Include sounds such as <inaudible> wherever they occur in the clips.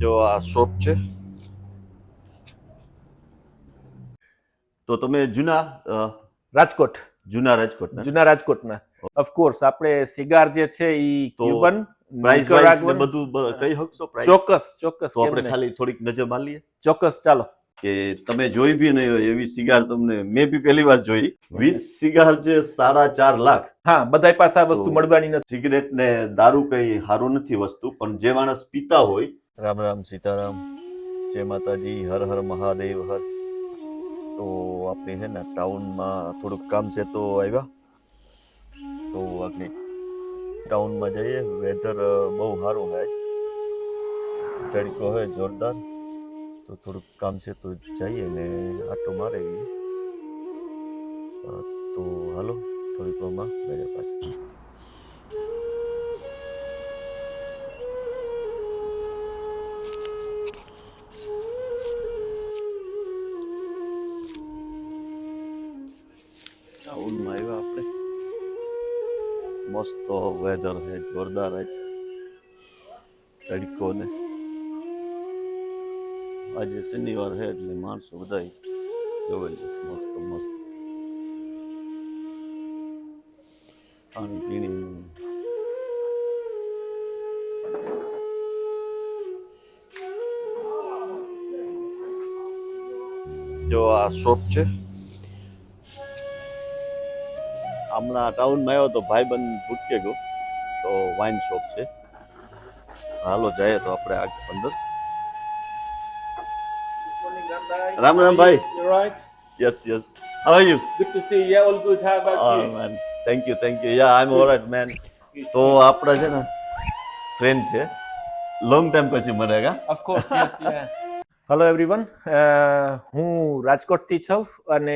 જો આ શોપ છે. તો તમે જૂના રાજકોટ. જૂના રાજકોટ જૂના રાજકોટના. ઓફકોર્સ આપણે સિગાર જે છે એ ક્યુબન પ્રાઇસ વાઇઝ ને બધું કહી શકશો પ્રાઇસ ચોક્કસ ચોક્કસ તો આપણે ખાલી થોડીક નજર મારી ચોક્કસ ચાલો. કે તમે જોઈ બી નહીં હોય એવી સિગાર તમને મેં બી પહેલી વાર જોઈ. વીસ સિગાર છે સાડા ચાર લાખ. હા બધા પાસે આ વસ્તુ મળવાની નથી. સિગરેટ ને દારૂ કઈ સારું નથી વસ્તુ પણ જે માણસ પીતા હોય રામ રામ સીતારામ. જય માતાજી, હર હર મહાદેવ, હર. તો આપણે છે ને ટાઉનમાં થોડુંક કામ છે તો આવ્યા. તો આપણે ટાઉનમાં જઈએ. વેધર બહુ સારું હોય તડકો હોય જોરદાર. તો થોડુંક કામ છે તો જઈએ ને આટો મારે તો હાલો, થોડીક વારમાં બેઠા પાછા. મસ્ત વેધર છે જોરદાર છે તડકો ને આજે શનિવાર છે એટલે માણસો બધા જોવે છે. મસ્ત મસ્ત. પાણી પીણી જો આ શોપ છે. હમણાં ટાઉનમાં આવ્યો તો ભાઈબંધ ભૂટકે ગયો તો વાઇન શોપ છે હાલો જાય તો આપણે આગળ અંદર રામ રામ ભાઈ You're right. Yes yes how are you Good to see you. Yeah, all good. How about Oh you? man, thank you, thank you. Yeah, I'm alright, man. તો આપણા છે ને ફ્રેન્ડ છે લોંગ ટાઈમ પછી મને કા Of course, yes, yeah. hello everyone હું રાજકોટથી છું અને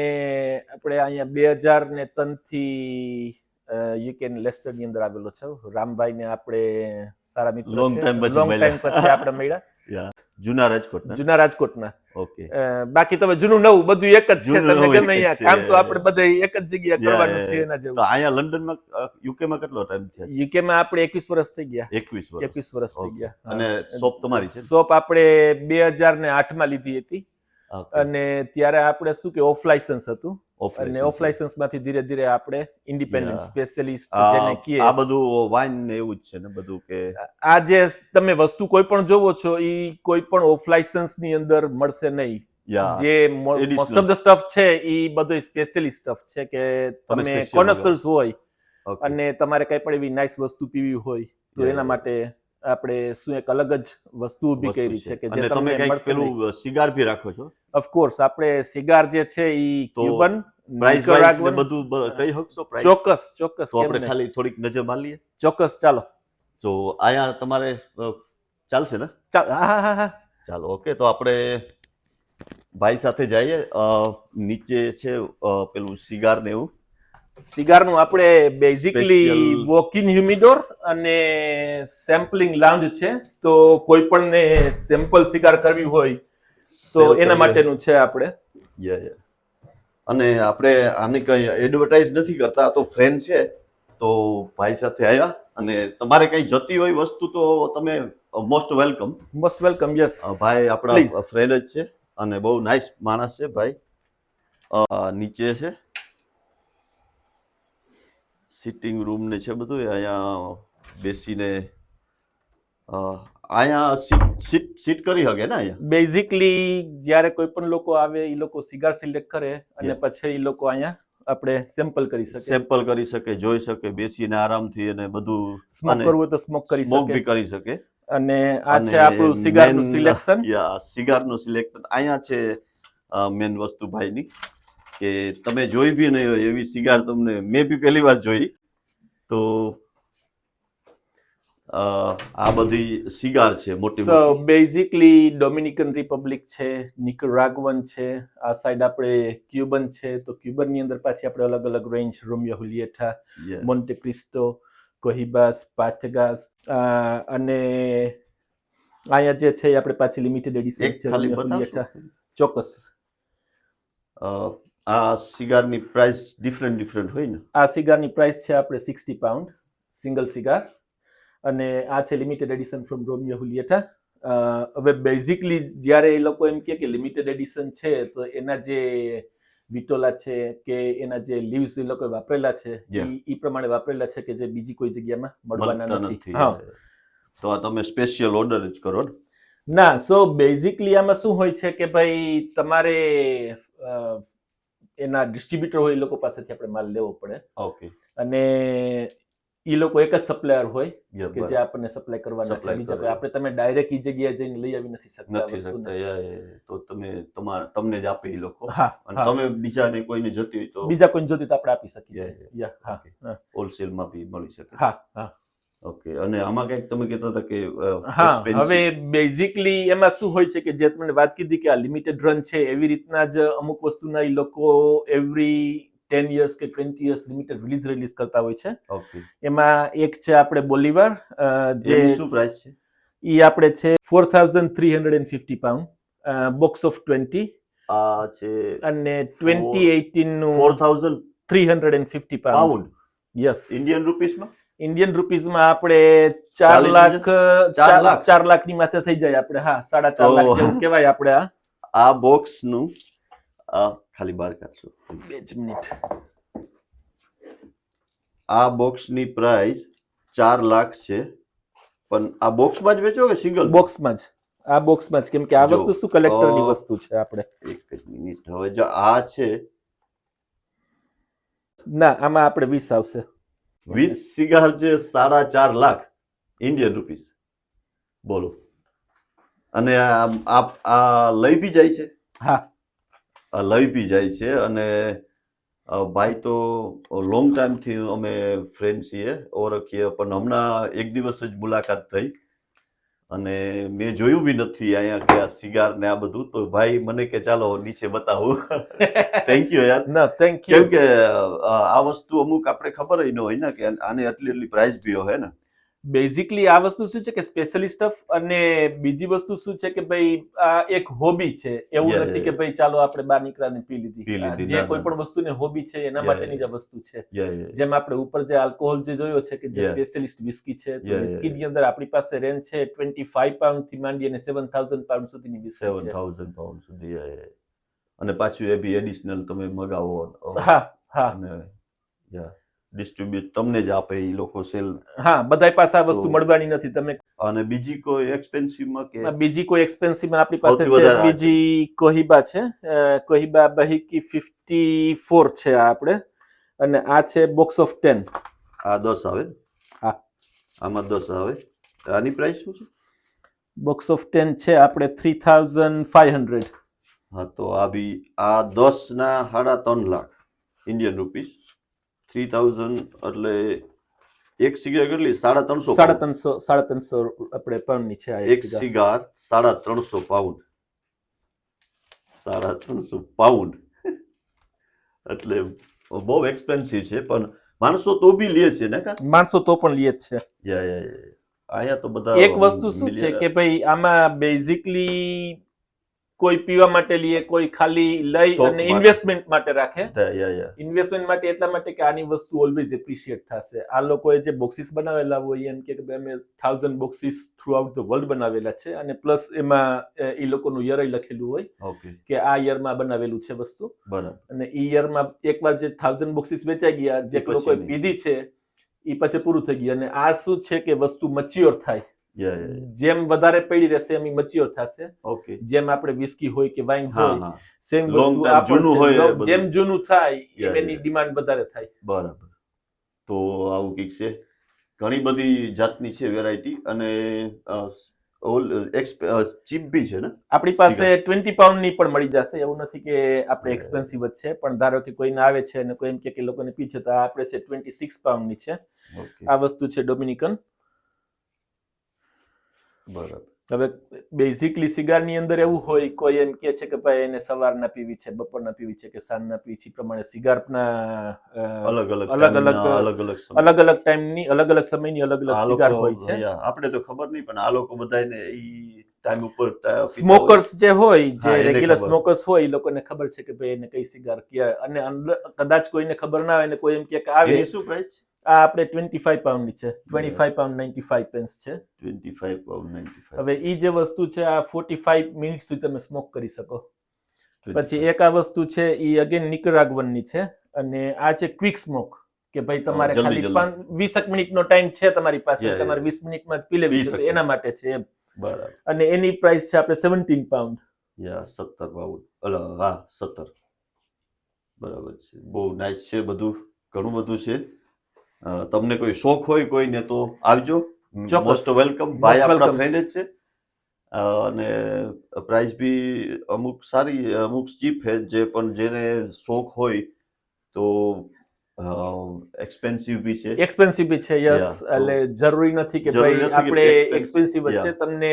આપણે અહીંયા બે હજાર ને ત્રણથી યુકે લેસ્ટરની અંદર આવેલો છું. રામભાઈને આપણે સારા મિત્રો લોંગ ટાઈમ. પછી આપણે મળ્યા. <laughs> જૂના રાજકોટ જૂના રાજકોટના. ઓકે. બાકી તમે જૂનું નવું બધું એક જ છે તમે ગમે અહીંયા. કામ તો આપણે બધા એક જ જગ્યાએ કરવાનું છે એના જેવું તો અહીંયા લંડનમાં યુકેમાં કેટલો ટાઈમ થયો? યુકેમાં આપણે એકવીસ વર્ષ થઈ ગયા. એકવીસ વર્ષ. એકવીસ વર્ષ થઈ ગયા. અને શોપ તમારી છે? શોપ આપણે બે માં ને આઠમાં લીધી હતી. અને ત્યારે આપણે શું કે ઓફ લાયસન્સ હતું. અને ઓફ લાયસન્સમાંથી ધીરે ધીરે આપણે ઇન્ડિપેન્ડન્ટ. સ્પેશિયલિસ્ટ જેને કહીએ. આ બધું વાઇન ને એવું જ છે ને બધું કે આ જે તમે વસ્તુ કોઈ પણ જોવો છો એ કોઈ પણ ઓફ લાયસન્સની અંદર મળશે નહીં. જે મોસ્ટ ઓફ ધ સ્ટફ છે એ બધો સ્પેશિયલી સ્ટફ છે કે તમે કોનસર્સ હોય. અને તમારે કઈ પણ એવી નાઇસ વસ્તુ પીવી હોય તો એના માટે આપણે શું એક અલગ જ વસ્તુ ઊભી કરી છે. કે જે તમે કંઈક પેલું સિગાર બી રાખો છો? ઓફકોર્સ આપણે સિગાર જે છે ઈ ક્યુબન પ્રાઇસ વાઇઝ ને બધું કઈ હકશો પ્રાઇસ ચોક્કસ ચોક્કસ તો આપણે ખાલી થોડીક નજર મારી લઈએ. ચોક્કસ ચાલો. તો આયા તમારે ચાલશે ને? ચાલ હા હા, હા ચાલો ઓકે તો આપણે ભાઈ સાથે જઈએ. નીચે છે પેલું સિગાર ને એવું. સિગારનું આપણે બેઝિકલી વોકિંગ હ્યુમિડોર અને સેમ્પલિંગ લાઉન્જ છે. તો કોઈ પણ ને સેમ્પલ સિગાર કરવી હોય તો એના માટેનું છે આપણે. અને આપણે આને કઈ એડવર્ટાઇઝ નથી કરતા તો ફ્રેન્ડ છે તો ભાઈ સાથે આવ્યા. અને તમારે કઈ જતી હોય વસ્તુ તો તમે most welcome most welcome yes ભાઈ આપણા ફ્રેન્ડ જ છે અને બહુ નાઇસ માણસ છે ભાઈ. નીચે છે. સિટિંગ રૂમ ને છે બધું અહીંયા બેસીને અહીંયા સીટ કરી શકે ને અહીંયા? બેઝિકલી જ્યારે કોઈ પણ લોકો આવે એ લોકો સિગાર સિલેક્ટ કરે અને પછી એ લોકો અહીંયા આપણે સેમ્પલ કરી શકે. સેમ્પલ કરી શકે જોઈ શકે બેસીને આરામથી અને બધું સ્મોક કરવું હોય તો સ્મોક કરી સ્મોક બી કરી શકે. અને આ છે આપણું સિગારનું સિલેક્શન યા સિગારનું સિલેક્શન અહીંયા છે મેન વસ્તુ ભાઈની. કે તમે જોઈ બી નહીં હોય એવી સિગાર તમને મેં બી પહેલી વાર જોઈ. તો આ બધી સિગાર છે મોટી સો બેઝિકલી ડોમિનિકન રિપબ્લિક છે નિકરાગવન છે આ સાઈડ આપણે ક્યુબન છે તો ક્યુબનની અંદર પાછી આપણે અલગ અલગ range Romeo Julieta Montecristo Cohibas Partagas અને અહીંયા જે છે એ આપણે પાછી લિમિટેડ એડિશન છે ચોક્કસ. આ સિગારની પ્રાઇસ ડિફરન્ટ ડિફરન્ટ હોય ને? આ સિગારની પ્રાઇસ છે આપણે સિક્સટી પાઉન્ડ સિંગલ સિગાર અને આ છે limited edition from Romeo Julieta હવે બેઝિકલી જ્યારે એ લોકો એમ કહે કે લિમિટેડ એડિશન છે તો એના જે વિટોલા છે કે એના જે લીવ્સ એ લોકો વાપરેલા છે એ પ્રમાણે વાપરેલા છે કે જે બીજી કોઈ જગ્યામાં મળવાના નથી. હા. તો આ તમે સ્પેશિયલ ઓર્ડર જ કરો ને? ના સો બેઝિકલી આમાં શું હોય છે કે ભાઈ તમારે એના ડિસ્ટ્રીબ્યુટર હોય એ લોકો પાસેથી આપણે માલ લેવો પડે. ઓકે અને એ લોકો એક જ સપ્લાયર હોય કે જે આપણને સપ્લાય કરવાના છે. બીજા કોઈ આપણે તમે ડાયરેક્ટ એ જગ્યાએ જઈને લઈ આવી નથી શકતા નથી શકતા. તો તમે તમારા તમને જ આપે એ લોકો. અને તમે બીજાને કોઈને જતી હોય તો બીજા કોઈને જોતી તો આપણે આપી શકીએ. હા, હોલસેલમાં બી મળી શકે. હા હા. ઓકે અને આમાં કંઈક તમે કહેતા હતા કે હા. હવે બેઝિકલી એમાં શું હોય છે કે જે તમને વાત કીધી કે આ લિમિટેડ રન છે એવી રીતના જ અમુક વસ્તુના એ લોકો એવરી ટેન યર્સ કે twenty years limited release release કરતા હોય છે. ઓકે એમાં એક છે આપણે બોલીવાર જે શું પ્રાઇસ છે? એ આપણે છે four thousand three hundred and fifty pound box of twenty આ છે અને twenty એઇટીનનું four thousand three hundred and fifty pound yes Indian રૂપીસમાં Indian રૂપીઝમાં આપણે ચાર લાખ ચાર લાખ? ની માથે થઈ જાય આપણે હા સાડા ચાર લાખ જેવું કહેવાય આપણે આ આ બોક્સનું આ ખાલી બહાર કાઢશો. બે જ મિનિટ. આ બોક્સની પ્રાઇસ ચાર લાખ છે પણ આ બોક્સમાં જ વેચો કે સિંગલ બોક્સમાં જ. આ બોક્સમાં જ. કેમ કે આ વસ્તુ શું કલેક્ટરની ની વસ્તુ છે આપણે? એક જ મિનિટ. હવે જો આ છે ના આમાં આપણે વીસ આવશે. વીસ સિગાર છે સાડા ચાર લાખ ઇન્ડિયન રૂપીસ બોલો. અને આ આ- આ લઈ બી જાય છે? હા. લઈ બી જાય છે અને ભાઈ તો લોંગ ટાઈમથી અમે ફ્રેન્ડ છીએ ઓળખીએ પણ હમણાં એક દિવસ જ મુલાકાત થઈ. અને મેં જોયું બી નથી અહીંયા કે આ સિગાર ને આ બધું. તો ભાઈ મને કે ચાલો નીચે બતાવું. <laughs> થેન્ક યુ યાર. ના થેન્ક યુ કેમ કે આ વસ્તુ અમુક આપણે ખબર ન હોય ને કે આને આટલી આટલી પ્રાઇસ બી હોય ને. બેઝિકલી આ વસ્તુ શું છે કે સ્પેશિયલિસ્ટ અને બીજી વસ્તુ શું છે કે ભાઈ આ એક હોબી છે. એવું નથી કે ભાઈ ચાલો આપણે બહાર નીકળાને પી લીધી. જે કોઈ પણ વસ્તુને હોબી છે એના માટેની જ વસ્તુ છે. જેમ આપણે ઉપર જે આલ્કોહોલ જે જોયો છે કે જે સ્પેશિયલિસ્ટ વિસ્કી છે તો વિસ્કીની અંદર આપણી પાસે રેન્જ છે ટ્વેન્ટી ફાઈવ પાઉન્ડથી માંડી અને સેવન થાઉઝન્ડ પાઉન્ડ સુધીની વિસ્કી છે. 7000 પાઉન્ડ સુધી. અને પાછું એ બી એડિશનલ તમે મગાવો. હા હા. અને ડિસ્ટ્રીબ્યુટ તમને જ આપે એ લોકો સેલ હા બધાય પાસે આ વસ્તુ મળવાની નથી. તમે અને બીજી કોઈ એક્સપેન્સિવમાં કે બીજી કોઈ એક્સપેન્સિવ આપણી પાસે છે. બીજી કોહિબા છે. કોહિબા બહીકી ફિફ્ટી ફોર છે આ આપણે. અને આ છે બોક્સ ઓફ ટેન આ દસ આવે હા. આમાં 10 આવે. આની પ્રાઇસ શું છે? બોક્સ ઓફ ટેન છે આપણે થ્રી થાઉઝન્ડ ફાઈવ હંડ્રેડ હા તો આ બી આ 10 ના સાડા ત્રણ lakh Indian rupees three thousand એટલે એક સિગાર કેટલી? સાડા ત્રણસો સાડા ત્રણસો સાડા ત્રણસો આપણે પાઉન્ડની છે એક સિગાર. સાડા ત્રણસો પાઉન્ડ સાડા ત્રણસો પાઉન્ડ એટલે બહુ એક્સપેન્સિવ છે પણ માણસો તો બી લે છે ને કા? માણસો તો પણ લે છે. યા યા. આયા તો બધા એક વસ્તુ શું છે કે ભાઈ આમાં બેઝિકલી કોઈ પીવા માટે લઈએ કોઈ ખાલી લઈ અને ઇન્વેસ્ટમેન્ટ માટે રાખે. ઇન્વેસ્ટમેન્ટ માટે એટલા માટે કે આની વસ્તુ ઓલવેઝ એપ્રિશિએટ થશે. આ લોકોએ જે બોક્સિસ બનાવેલા હોય એમ કે અમે thousand boxes throughout the world બનાવેલા છે અને પ્લસ એમાં એ લોકોનું યર લખેલું હોય કે આ યરમાં બનાવેલું છે વસ્તુ. બરાબર. અને ઈ યરમાં એકવાર જે થાઉઝન્ડ બોક્સિસ વેચાઈ ગયા જે લોકોએ પીધી છે એ પછી પૂરું થઈ ગયું. અને આ શું છે કે વસ્તુ મચ્યોર થાય. જેમ વધારે પડી રહેશે એમ મચ્યોર થશે. ઓકે. જેમ આપણે વિસ્કી હોય કે વાઇન હોય સેમ વસ્તુ જૂનું હોય. જેમ જૂનું થાય એમ એની ડિમાન્ડ વધારે થાય. બરાબર. તો આવું કંઈક છે. ઘણી બધી જાતની છે વેરાયટી અને ઓલ ચીપ બી છે ને? આપણી પાસે ટ્વેન્ટી પાઉન્ડની પણ મળી જશે. એવું નથી કે આપણે એક્સપેન્સિવ જ છે પણ ધારો કે કોઈને આવે છે અને કોઈ એમ કે લોકોને પીછે તો આપણે છે ટ્વેન્ટી સિક્સ પાઉન્ડની છે. આ વસ્તુ છે ડોમિનિકન બરાબર. હવે બેઝિકલી સિગારની અંદર એવું હોય કોઈ એમ કે છે કે ભાઈ એને સવારના પીવી છે બપોરના પીવી છે કે સાંજના પીવી છે પ્રમાણે સિગારના ના અલગ અલગ અલગ અલગ- અલગ અલગ અલગ અલગ ટાઈમની અલગ અલગ સમયની અલગ અલગ સિગાર હોય છે. આપણે તો ખબર નહીં પણ આ લોકો બધાને ઈ ટાઈમ ઉપર. સ્મોકર્સ જે હોય જે રેગ્યુલર સ્મોકર્સ હોય એ લોકોને ખબર છે કે ભાઈ એને કઈ સિગાર ક્યાં અને કદાચ કોઈને ખબર ના હોય ને કોઈ એમ કે કે આવે. શું પ્રાઇસ આ આપણે ટ્વેન્ટી ફાઈવ પાઉન્ડની છે. Twenty five pound ninety five pence છે. Twenty five pound ninety five હવે એ જે વસ્તુ છે આ ફોર્ટી ફાઈવ મિનિટ સુધી તમે સ્મોક કરી શકો. પછી એક આ વસ્તુ છે એ અગેન નિકરાગવનની છે. અને આ છે ક્વિક સ્મોક કે ભાઈ તમારે ખાલી વીસેક મિનિટનો ટાઈમ છે તમારી પાસે. તમારે વીસ મિનિટમાં પી લેવી છે એના માટે છે એમ. બરાબર. અને એની પ્રાઇસ છે આપણે સેવન્ટીન પાઉન્ડ યા સત્તર પાઉન્ડ અલ હા સત્તર. બરાબર છે. બહુ નાઇસ છે બધું. ઘણું બધું છે. તમને કોઈ શોખ હોય કોઈને તો આવજો. Most welcome. ભાઈ આપણા ફ્રેન્ડ જ છે. અને પ્રાઇસ બી અમુક સારી અમુક ચીપ છે જે પણ જેને શોખ હોય તો એક્સપેન્સિવ બી છે. એક્સપેન્સિવ બી છે યસ એટલે જરૂરી નથી કે ભાઈ આપણે એક્સપેન્સિવ જ છે. તમને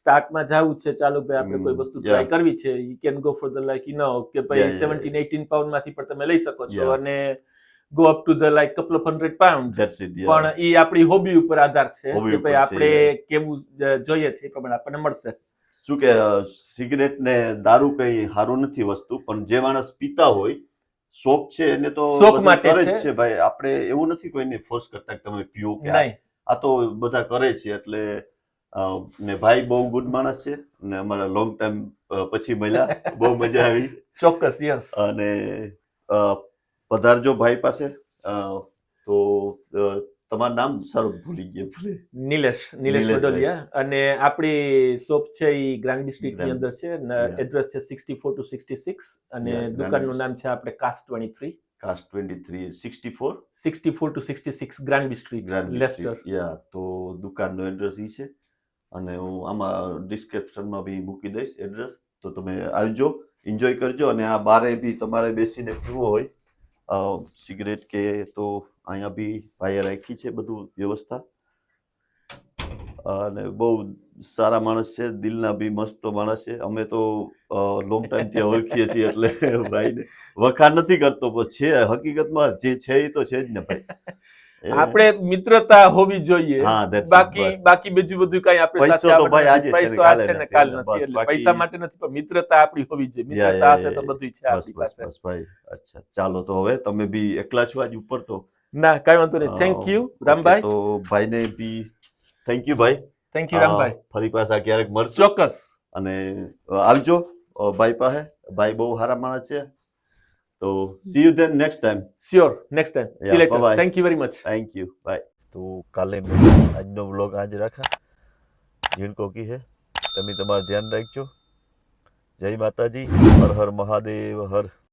સ્ટાર્ટમાં જવું છે ચાલો ભાઈ આપણે કોઈ વસ્તુ ટ્રાય કરવી છે you can go for the like you know કે ભાઈ yeah, સેવન્ટીન એટીન પાઉન્ડમાંથી પણ તમે લઈ શકો છો. અને go up to the like couple of hundred pound પણ એ આપણી હોબી ઉપર આધાર છે કે ભાઈ આપણે કેવું જોઈએ છે પ્રમાણે આપણને મળશે. શું કે સિગરેટ ને દારૂ કઈ સારું નથી વસ્તુ પણ જે માણસ પીતા હોય શોખ છે એને તો શોખ માટે છે. ભાઈ. આપણે એવું નથી કોઈને ફોર્સ કરતા કે તમે પીઓ કે આ તો બધા કરે છે એટલે ને ભાઈ બહુ ગુડ માણસ છે ને અમારા લોંગ ટાઈમ પછી મળ્યા. બહુ મજા આવી. <laughs> ચોક્કસ યસ અને પધારજો ભાઈ પાસે. તો તમારું નામ સારું ભૂલી ગયા ભૂલે. નિલેશ નિલેશ બદલિયા અને આપણી શોપ છે એ ગ્રાન્ડ સ્ટ્રીટની અંદર છે. એડ્રેસ છે sixty four two sixty six અને દુકાનનું નામ છે આપણે cast twenty three cast twenty three sixty four sixty four two sixty six grand district Leicester યા તો દુકાનનો એડ્રેસ ઈ છે. અને હું આમાં ડિસ્ક્રિપ્શનમાં બી મૂકી દઈશ એડ્રેસ. તો તમે આવજો એન્જોય કરજો. અને આ બારે બી તમારે બેસીને પીવો હોય સિગરેટ કે તો અહીંયા બી ભાઈએ રાખી છે બધું વ્યવસ્થા. અને બહુ સારા માણસ છે, દિલના બી મસ્ત માણસ છે. અમે તો લોંગ ટાઈમથી ઓળખીએ છીએ એટલે <laughs> ભાઈને વખાણ નથી કરતો, પણ છે હકીકતમાં જે છે એ તો છે જ ને ભાઈ. આપણે મિત્રતા હોવી જોઈએ. બાકી બાકી બીજું બધું કઈ આપણે પૈસો સાથે તો ભાઈ આજે પૈસો આજ ને કાલ નથી એટલે પૈસા માટે નથી પણ મિત્રતા આપણી હોવી જોઈએ. મિત્રતા હશે તો બધું છે આપણી પાસે. બસ ભાઈ. અચ્છા ચાલો તો હવે તમે બી એકલા છો આજ ઉપર તો? ના કઈ વાંધો નહીં. Thank you Rambhai. તો ભાઈને બી થેન્ક યુ ભાઈ. Thank you Rambhai. ફરી પાછા ક્યારેક મળશું. ચોક્કસ. અને આવજો. ભાઈ પાસે. ભાઈ બહુ સારા માણસ છે. તો see you then next time sure next time see Yeah, later bye-bye. Thank you very much thank you bye તો કાલે મેં આજનો વ્લોગ આજ રાખા જીણકો કી હે તમે તમારું ધ્યાન રાખજો જય માતાજી હર હર મહાદેવ હર